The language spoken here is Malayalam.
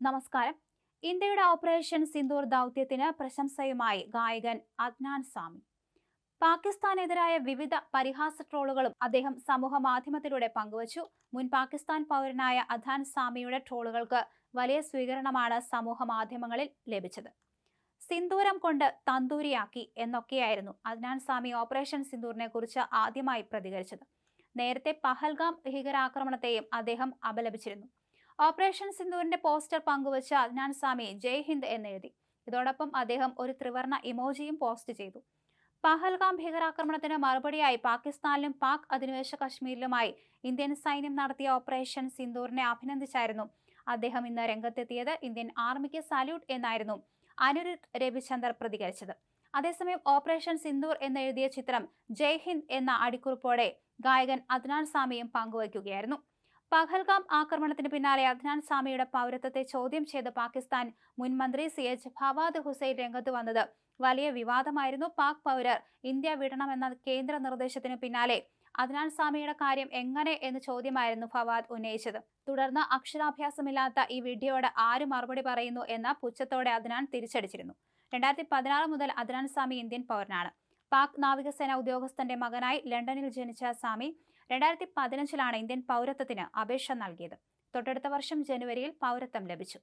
നമസ്കാരം. ഇന്ത്യയുടെ ഓപ്പറേഷൻ സിന്ദൂർ ദൗത്യത്തിന് പ്രശംസയുമായി ഗായകൻ അദ്നാൻ സാമി പാകിസ്ഥാനെതിരായ വിവിധ പരിഹാസ ട്രോളുകളും അദ്ദേഹം സമൂഹ മാധ്യമത്തിലൂടെ പങ്കുവച്ചു. മുൻ പാകിസ്ഥാൻ പൗരനായ അദ്നാൻ സാമിയുടെ ട്രോളുകൾക്ക് വലിയ സ്വീകരണമാണ് സമൂഹ മാധ്യമങ്ങളിൽ ലഭിച്ചത്. സിന്ദൂരം കൊണ്ട് തന്തൂരിയാക്കി എന്നൊക്കെയായിരുന്നു അദ്നാൻ സാമി ഓപ്പറേഷൻ സിന്ദൂറിനെ കുറിച്ച് ആദ്യമായി പ്രതികരിച്ചത്. നേരത്തെ പഹൽഗാം ഭീകരാക്രമണത്തെയും അദ്ദേഹം അപലപിച്ചിരുന്നു. ഓപ്പറേഷൻ സിന്ധുവിന്റെ പോസ്റ്റർ പങ്കുവച്ച് അദ്നാൻ സാമി ജയ് ഹിന്ദ് എന്നെഴുതി. ഇതോടൊപ്പം അദ്ദേഹം ഒരു ത്രിവർണ ഇമോജിയും പോസ്റ്റ് ചെയ്തു. പഹൽഗാം ഭീകരാക്രമണത്തിന് മറുപടിയായി പാകിസ്ഥാനിലും പാക് അധിനിവേശ കശ്മീരിലുമായി ഇന്ത്യൻ സൈന്യം നടത്തിയ ഓപ്പറേഷൻ സിന്ദൂറിനെ അഭിനന്ദിച്ചായിരുന്നു അദ്ദേഹം ഇന്ന് രംഗത്തെത്തിയത്. ഇന്ത്യൻ ആർമിക്ക് സല്യൂട്ട് എന്നായിരുന്നു അനിരുദ്ധ് രവിചന്ദർ പ്രതികരിച്ചത്. അതേസമയം ഓപ്പറേഷൻ സിന്ദൂർ എന്നെഴുതിയ ചിത്രം ജയ് ഹിന്ദ് എന്ന അടിക്കുറിപ്പോടെ ഗായകൻ അദ്നാൻ സാമിയും പങ്കുവയ്ക്കുകയായിരുന്നു. പഹൽഗാം ആക്രമണത്തിന് പിന്നാലെ അദ്നാൻ സാമിയുടെ പൗരത്വത്തെ ചോദ്യം ചെയ്ത് പാകിസ്ഥാൻ മുൻമന്ത്രി സി എച്ച് ഫവാദ് ഹുസൈൻ രംഗത്ത് വന്നത്. വലിയ വിവാദമായിരുന്നു പാക് പൗരർ ഇന്ത്യ വിടണമെന്ന കേന്ദ്ര നിർദ്ദേശത്തിന് പിന്നാലെ അദ്നാൻ സാമിയുടെ കാര്യം എങ്ങനെ എന്ന് ചോദ്യമായിരുന്നു ഫവാദ് ഉന്നയിച്ചത്. തുടർന്ന് അക്ഷരാഭ്യാസമില്ലാത്ത ഈ വീഡിയോയോട് ആര് മറുപടി പറയുന്നു എന്ന പുച്ഛത്തോടെ അദ്നാൻ തിരിച്ചടിച്ചിരുന്നു. രണ്ടായിരത്തി പതിനാറ് മുതൽ അദ്നാൻ സാമി ഇന്ത്യൻ പൗരനാണ്. പാക് നാവികസേന ഉദ്യോഗസ്ഥന്റെ മകനായി ലണ്ടനിൽ ജനിച്ച സാമി രണ്ടായിരത്തി പതിനഞ്ചിലാണ് ഇന്ത്യൻ പൗരത്വത്തിന് അപേക്ഷ നൽകിയത്. തൊട്ടടുത്ത വർഷം ജനുവരിയിൽ പൗരത്വം ലഭിച്ചു.